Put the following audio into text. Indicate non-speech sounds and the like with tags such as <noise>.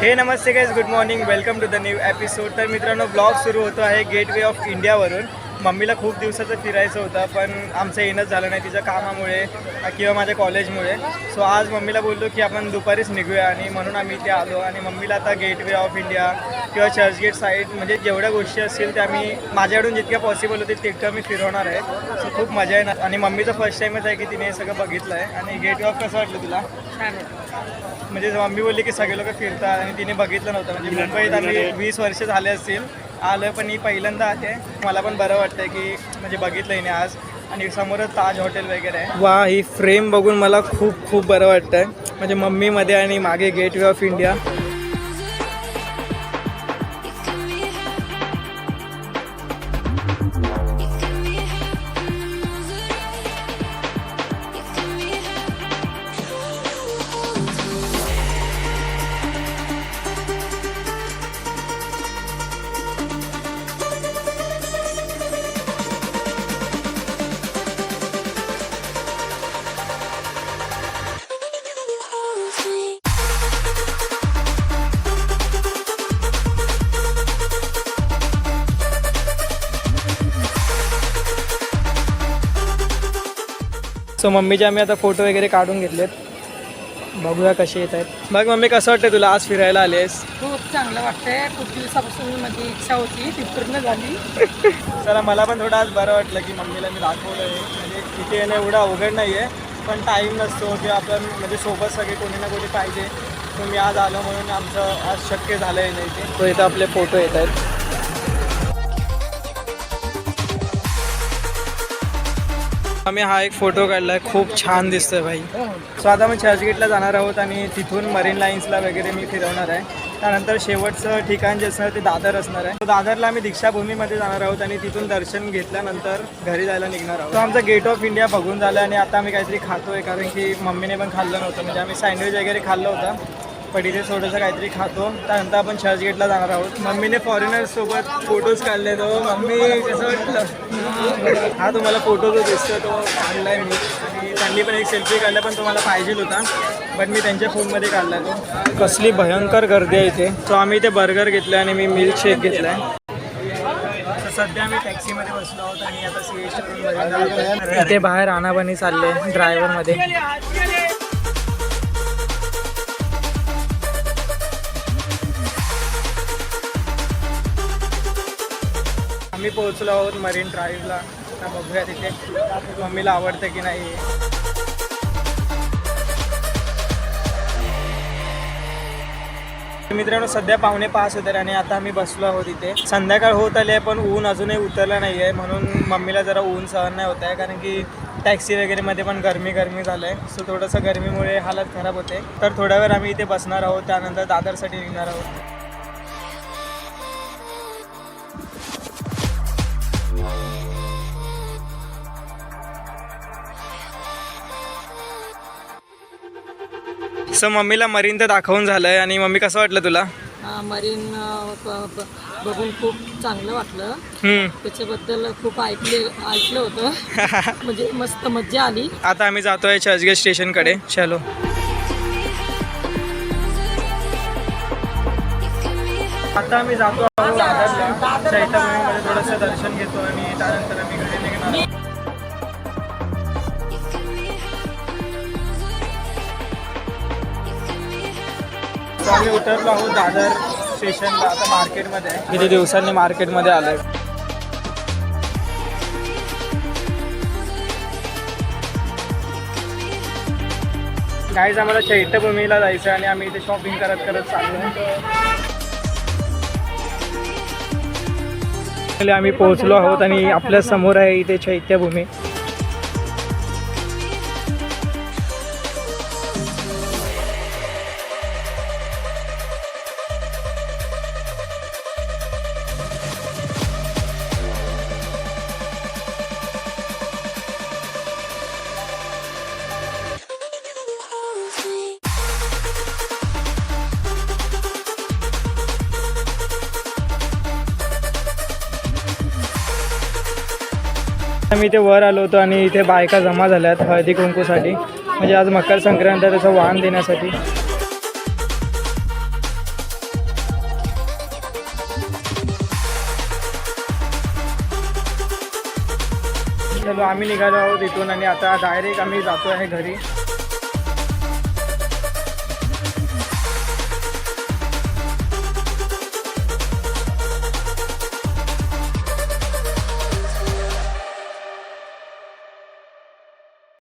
हे नमस्ते guys good morning welcome to the new episode तर मित्रांनो ब्लॉग सुरू होतो आहे गेटवे ऑफ इंडियावरून मम्मीला खूप दिवसाचं फिरायचं होतं पण आमचं येणंच झालं नाही तिच्या कामामुळे किंवा माझ्या कॉलेजमुळे. सो आज मम्मीला बोललो की आपण दुपारीच निघूया आणि म्हणून आम्ही इथे आलो आणि मम्मीला आता गेट वे ऑफ इंडिया किंवा चर्चगेट साईड म्हणजे जेवढ्या गोष्टी असतील त्या मी माझ्याकडून जितक्या पॉसिबल होतील तितकं मी फिरवणार आहे. सो खूप मजा येणार. आणि मम्मीचं फर्स्ट टाईमच आहे की तिने हे सगळं बघितलं आहे आणि गेट वे ऑफ कसं वाटलं तुला? म्हणजे मम्मी बोलली की सगळे लोक फिरतात आणि तिने बघितलं नव्हतं. म्हणजे मुंबईत आम्ही वीस वर्ष झाले असतील. आलं पण ही पहिल्यांदा आहे. मला पण बरं वाटतंय की म्हणजे बघितलं ना आज. आणि समोरच ताज हॉटेल वगैरे आहे. वा ही फ्रेम बघून मला खूप खूप बरं वाटतंय. म्हणजे मम्मीमध्ये आणि मागे Gateway of India. So मम्मीचे आम्ही आता फोटो वगैरे काढून घेतलेत. बघूया कसे येत आहेत. बघ मम्मी कसं वाटतं तुला? आज फिरायला आलीस खूप चांगलं वाटतंय. खूप दिवसापासून माझी इच्छा होती ती पूर्ण झाली. <laughs> चला मला पण थोडं आज बरं वाटलं की मम्मीला मी दाखवलं आहे म्हणजे तिथे येणं एवढं अवघड नाही आहे पण टाईम नसतो किंवा आपण म्हणजे सोबत सगळे कोणी ना कोणी पाहिजे. मी आज आलो म्हणून आमचं आज शक्य झालं आहे नाही ते. तो इथं आपले फोटो येत आहेत. आम्ही हा एक फोटो काढलाय. खूप छान दिसतोय भाई. सो आता मी चर्चगेटला जाणार आहोत आणि तिथून मरीन लाईन्सला वगैरे मी फिरवणार आहे. त्यानंतर शेवटचं ठिकाण जे असणार ते दादर असणार आहे. दादरला आम्ही दीक्षाभूमीमध्ये जाणार आहोत आणि तिथून दर्शन घेतल्यानंतर घरी जायला निघणार आहोत. आमचं आमचा गेट ऑफ इंडिया बघून झालं आणि आता आम्ही काहीतरी खातोय कारण की मम्मीने पण खाल्लं नव्हतं. म्हणजे आम्ही सँडविच वगैरे खाल्लं होतं. पडीचे थोडंसं काहीतरी खातो. त्यानंतर आपण चर्चगेटला जाणार आहोत. मम्मीने फॉरेनर्ससोबत फोटोज काढले तो मम्मी कसं वाटलं? हा तुम्हाला फोटो जो दिसतो तो काढलाय मी आणि त्यांनी पण एक सेल्फी काढला पण तुम्हाला पाहिजे होता. बट मी त्यांच्या फोनमध्ये काढला तो. कसली भयंकर गर्दी आहे इथे. सो आम्ही इथे बर्गर घेतलं आणि मी मिल्क शेक आहे सध्या आम्ही टॅक्सीमध्ये बसलो आहोत आणि आता सी एस इथे बाहेर आणाबाणी चालले ड्रायव्हरमध्ये आम्ही पोहोचलो आहोत मरीन ड्राईव्हला आता बघूया तिथे मम्मीला आवडतं की नाही. मित्रांनो सध्या पाहुणे पाच होते आणि आता आम्ही बसलो आहोत इथे. संध्याकाळ होत आली आहे पण ऊन अजूनही उतरलं नाही आहे म्हणून मम्मीला जरा ऊन सहन नाही होत आहे कारण की टॅक्सी वगैरेमध्ये पण गरमी गरमी झालं आहे सो थोडंसं गरमीमुळे हालत खराब होते. तर थोड्या वेळ आम्ही इथे बसणार आहोत. त्यानंतर दादरसाठी निघणार आहोत. सो मम्मीला मरीन तर दाखवून झालंय. आणि मम्मी कसं वाटलं तुला? हा, मरीन बघून खूप चांगलं वाटलं. त्याच्याबद्दल खूप ऐकले ऐकलं होतं. <laughs> म्हणजे मस्त मज्जा आली. आता आम्ही जातोय चर्चगेट स्टेशनकडे. चलो. आता आम्ही जातो आहोत चैतन्यमध्ये थोडंसं दर्शन घेतो आणि त्यानंतर आम्ही घरी निघणार आम्ही उतरलो आहोत दादर स्टेशनला आता मार्केटमध्ये किती दिवसांनी मार्केटमध्ये आलो आहे काहीच आम्हाला चैत्यभूमीला जायचं आहे आणि आम्ही इथे शॉपिंग करत करत चाललो आम्ही पोहोचलो आहोत आणि आपल्यासमोर आहे इथे चैत्यभूमी. मी इथे वर आलो होतो आणि इथे बायका जमा झाल्यात हळदी कुंकूसाठी. म्हणजे आज मकर संक्रांत आहे त्याचं वाण देण्यासाठी. चलो आम्ही निघालो आहोत इथून आणि आता डायरेक्ट आम्ही जातो आहे घरी.